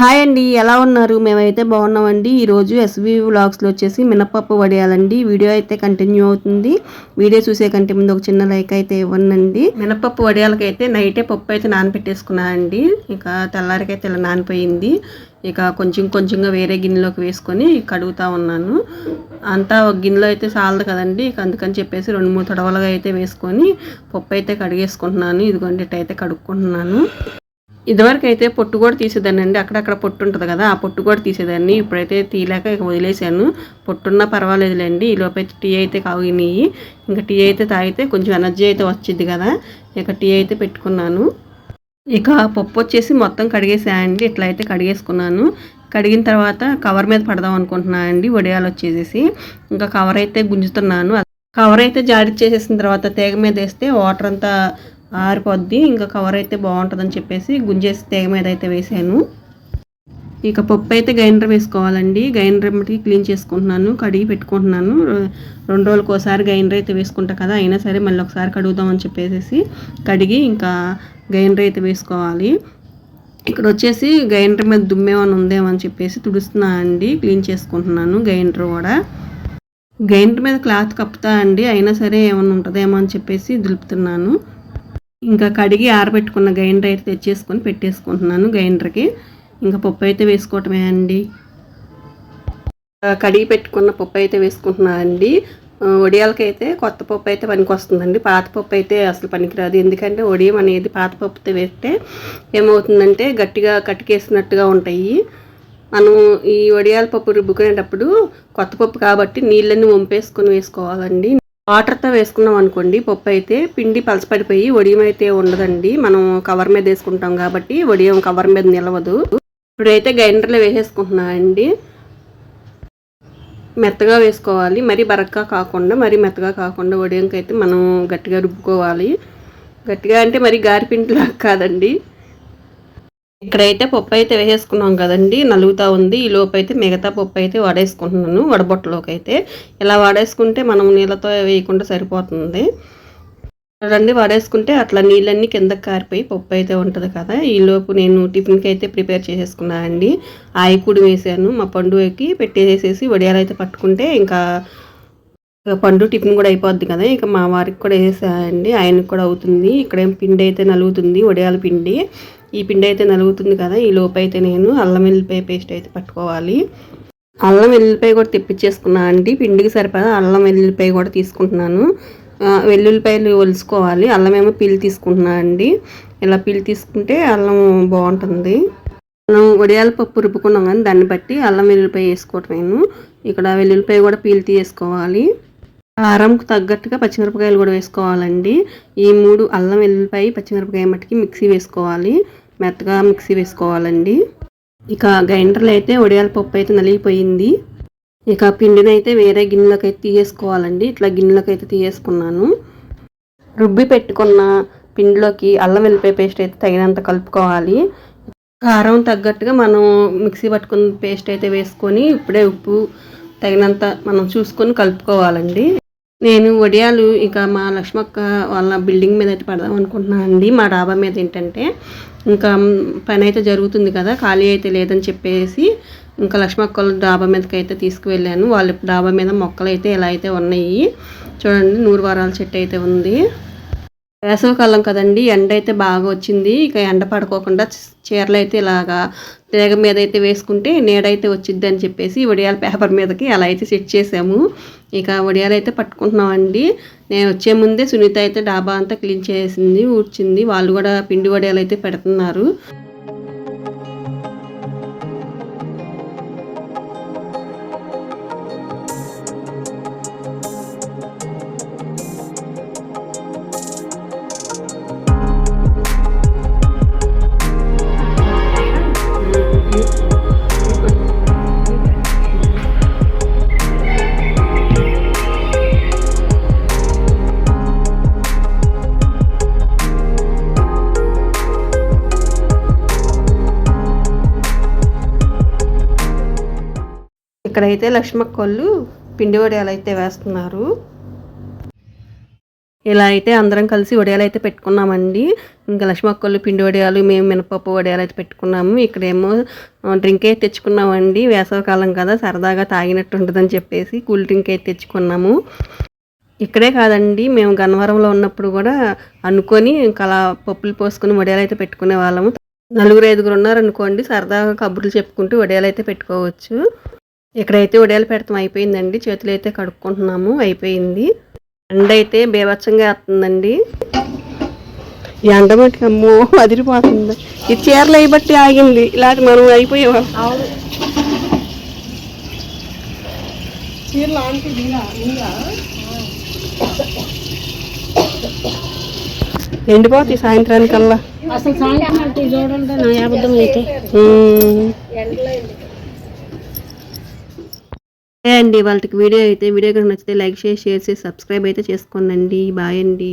Hi అండి ఎలా ఉన్నారు? మేమైతే బాగున్నామండి. ఈరోజు ఎస్వి వ్లాగ్స్లో వచ్చేసి మినపప్పు వడియాలండి. వీడియో అయితే కంటిన్యూ అవుతుంది. వీడియో చూసే కంటే ముందు ఒక చిన్న లైక్ అయితే ఇవ్వండి మినపప్పు వడియాలకైతే నైటే పప్పు అయితే నానబెట్టేసుకున్నానండి ఇక తెల్లారికైతే ఇలా నానిపోయింది. ఇక కొంచెం కొంచెంగా వేరే గిన్నెలోకి వేసుకొని కడుగుతా ఉన్నాను. అంతా ఒక గిన్నెలో అయితే చాలదు కదండి. ఇక అందుకని చెప్పేసి రెండు మూడు తడవలుగా అయితే వేసుకొని పప్పు అయితే కడిగేసుకుంటున్నాను. ఇదిగోండి ఇట్టయితే కడుక్కుంటున్నాను. ఇదివరకు అయితే పొట్టు కూడా తీసేదాన్ని అండి. అక్కడక్కడ పొట్టు ఉంటుంది కదా ఆ పొట్టు కూడా తీసేదాన్ని. ఇప్పుడైతే తీయలేక ఇక వదిలేశాను. పొట్టున్నా పర్వాలేదులేండి. ఈ టీ అయితే కాగినాయి ఇంకా టీ అయితే తాగితే కొంచెం ఎనర్జీ అయితే వచ్చింది కదా. ఇక టీ అయితే పెట్టుకున్నాను. ఇక పప్పు వచ్చేసి మొత్తం కడిగేసాయండి ఇట్లా అయితే కడిగేసుకున్నాను. కడిగిన తర్వాత కవర్ మీద పడదాం అనుకుంటున్నాను అండి. వడియాలు వచ్చేసేసి ఇంకా కవర్ అయితే గుంజుతున్నాను. కవర్ అయితే జాడిచ్చేసేసిన తర్వాత తీగ మీద వేస్తే వాటర్ అంతా ఆరిపోద్ది ఇంకా కవర్ అయితే బాగుంటుందని చెప్పేసి గుంజేసి తీగ మీద అయితే వేసాను. ఇక పప్పు అయితే గ్రైండర్ వేసుకోవాలండి. గ్రైండర్ మట్టి క్లీన్ చేసుకుంటున్నాను కడిగి పెట్టుకుంటున్నాను. రెండు రోజులకు ఒకసారి గ్రైండర్ అయితే వేసుకుంటా కదా అయినా సరే మళ్ళీ ఒకసారి కడుగుదామని చెప్పేసి కడిగి ఇంకా గ్రైండర్ అయితే వేసుకోవాలి. ఇక్కడ వచ్చేసి గ్రైండర్ మీద దుమ్మేమని ఉందేమో అని చెప్పేసి తుడుస్తున్నా అండి క్లీన్ చేసుకుంటున్నాను గ్రైండర్ కూడా. గ్రైండర్ మీద క్లాత్ కప్పుతా అండి అయినా సరే ఏమైనా ఉంటుందేమో అని చెప్పేసి దులుపుతున్నాను. ఇంకా కడిగి ఆరబెట్టుకున్న గ్రైండర్ అయితే తెచ్చేసుకొని పెట్టేసుకుంటున్నాను గ్రైండర్కి. ఇంకా పప్పు అయితే వేసుకోవటమే అండి. కడిగి పెట్టుకున్న పప్పు అయితే వేసుకుంటున్నాను అండి. వడియాలకైతే కొత్త పప్పు అయితే పనికి వస్తుందండి పాత పప్పు అయితే అసలు పనికిరాదు. ఎందుకంటే వడియం అనేది పాత పప్పుతో వేస్తే ఏమవుతుందంటే గట్టిగా కట్టికేసినట్టుగా ఉంటాయి. మనం ఈ వడియాల పప్పు రుబ్బుకునేటప్పుడు కొత్త పప్పు కాబట్టి నీళ్ళని వంపేసుకొని వేసుకోవాలండి. వాటర్తో వేసుకున్నాం అనుకోండి పప్పు అయితే పిండి పలసపడిపోయి వడియం అయితే ఉండదండి. మనం కవర్ మీద వేసుకుంటాం కాబట్టి వడియం కవర్ మీద నిలవదు. ఇప్పుడైతే గ్రైండర్లో వేసేసుకుంటున్నా అండి. మెత్తగా వేసుకోవాలి. మరీ బరక్గా కాకుండా మరీ మెత్తగా కాకుండా వడియంకి అయితే మనం గట్టిగా రుబ్బుకోవాలి. గట్టిగా అంటే మరి గారిపిండిలా కాదండి. ఇక్కడైతే పప్పు అయితే వేసేసుకున్నాం కదండి నలుగుతా ఉంది. ఈ లోపు అయితే మిగతా పప్పు అయితే వడేసుకుంటున్నాను వడబొట్టలోకి అయితే ఇలా వాడేసుకుంటే మనం నీళ్ళతో వేయకుండా సరిపోతుంది. చూడండి వాడేసుకుంటే అట్లా నీళ్ళన్నీ కిందకి కారిపోయి పప్పు అయితే ఉంటుంది కదా. ఈ లోపు నేను టిఫిన్కి అయితే ప్రిపేర్ చేసేసుకున్నానండి ఆయకుడు వేసాను మా పండుగకి పెట్టేసేసి వడియాలు అయితే పట్టుకుంటే ఇంకా పండు టిఫిన్ కూడా అయిపోద్ది కదా. ఇక మా వారికి కూడా వేసేసాయండి ఆయనకు కూడా అవుతుంది. ఇక్కడేం పిండి అయితే నలుగుతుంది వడియాల పిండి. ఈ పిండి అయితే నలుగుతుంది కదా ఈ లోపు అయితే నేను అల్లం వెల్లిపాయ పేస్ట్ అయితే పట్టుకోవాలి. అల్లం వెల్లుల్లిపాయ కూడా తెప్పించేసుకున్నా అండి పిండికి సరిపడా అల్లం వెల్లుల్లిపాయ కూడా తీసుకుంటున్నాను. వెల్లుల్లిపాయలు ఒలుసుకోవాలి అల్లం ఏమో పీలు తీసుకుంటున్నా అండి. ఇలా పీలు తీసుకుంటే అల్లం బాగుంటుంది. మనం వడియాల పప్పు రుబ్బుకున్నాం కానీ దాన్ని బట్టి అల్లం వెల్లుల్లిపాయ వేసుకోవటమేను. ఇక్కడ వెల్లుల్లిపాయ కూడా పీలు తీసుకోవాలి కారంకు తగ్గట్టుగా పచ్చిమిరపకాయలు కూడా వేసుకోవాలండి. ఈ మూడు అల్లం వెల్లుల్లిపాయ పచ్చిమిరపకాయ మట్టికి మిక్సీ వేసుకోవాలి. మెత్తగా మిక్సీ వేసుకోవాలండి. ఇక గ్రైండర్లో అయితే వడియాల పప్పు అయితే నలిగిపోయింది. ఇక పిండిని అయితే వేరే గిన్నెలకు అయితే తీసేసుకోవాలండి. ఇట్లా గిన్నెలకు అయితే తీసేసుకున్నాను. రుబ్బి పెట్టుకున్న పిండిలోకి అల్లం వెల్లిపాయ పేస్ట్ అయితే తగినంత కలుపుకోవాలి. కారం తగ్గట్టుగా మనం మిక్సీ పట్టుకున్న పేస్ట్ అయితే వేసుకొని ఇప్పుడే ఉప్పు తగినంత మనం చూసుకొని కలుపుకోవాలండి. నేను వడియాలు ఇక మా లక్ష్మక్క వాళ్ళ బిల్డింగ్ మీద అయితే పడదాం అనుకుంటున్నాను అండి. మా డాబా మీద ఏంటంటే ఇంకా పని అయితే జరుగుతుంది కదా ఖాళీ అయితే లేదని చెప్పేసి ఇంకా లక్ష్మక్క వాళ్ళ డాబా మీదకి అయితే తీసుకువెళ్ళాను. వాళ్ళ డాబా మీద మొక్కలు అయితే ఎలా అయితే ఉన్నాయి చూడండి. నూరు వారాల చెట్టు అయితే ఉంది. వేసవికాలం కదండి ఎండ అయితే బాగా వచ్చింది. ఇక ఎండ పడుకోకుండా చీరలు అయితే ఇలాగా తీగ మీద అయితే వేసుకుంటే నీడైతే వచ్చిద్ది అని చెప్పేసి వడియాల పేపర్ మీదకి అలా అయితే సెట్ చేసాము. ఇక వడియాలు అయితే పట్టుకుంటున్నామండి. నేను వచ్చే ముందే సునీత అయితే డాబా అంతా క్లీన్ చేసింది ఊడ్చింది. వాళ్ళు కూడా పిండి వడియాలు అయితే పెడుతున్నారు. ఇక్కడైతే లక్ష్మక్కోళ్ళు పిండి వడియాలు అయితే వేస్తున్నారు. ఇలా అయితే అందరం కలిసి వడియాలు అయితే పెట్టుకున్నామండి. ఇంకా లక్ష్మక్కలు పిండి వడియాలు మేము మినపప్పు వడియాలు అయితే పెట్టుకున్నాము. ఇక్కడేమో డ్రింక్ అయితే తెచ్చుకున్నామండి. వేసవకాలం కదా సరదాగా తాగినట్టు ఉంటుందని చెప్పేసి కూల్ డ్రింక్ అయితే తెచ్చుకున్నాము. ఇక్కడే కాదండి మేము గన్నవరంలో ఉన్నప్పుడు కూడా అనుకొని ఇంకా అలా పప్పులు పోసుకుని వడియాలు అయితే పెట్టుకునే వాళ్ళము. నలుగురు ఐదుగురు ఉన్నారనుకోండి సరదాగా కబుర్లు చెప్పుకుంటూ వడియాలు అయితే పెట్టుకోవచ్చు. ఇక్కడైతే వడియాలు పెడతాం అయిపోయిందండి. చేతులు అయితే కడుక్కుంటున్నాము. అయిపోయింది. ఎండ అయితే బేభత్సంగా వేస్తుందండి. ఈ ఎండ అమ్మో అదిరిపోతుంది. ఈ చీరలు అయ్యబట్టి ఆగింది. ఇలాంటి మనం అయిపోయేవాళ్ళం ఎండిపోతాయి సాయంత్రానికల్లా. అసలు సాయంత్రం చూడండి నా అబద్ధం అయితే. అదే అండి వాళ్ళకి వీడియో అయితే వీడియో కనుక నచ్చితే లైక్ చేసి షేర్ చేసి సబ్స్క్రైబ్ అయితే చేసుకోండి బాయ్ అండి.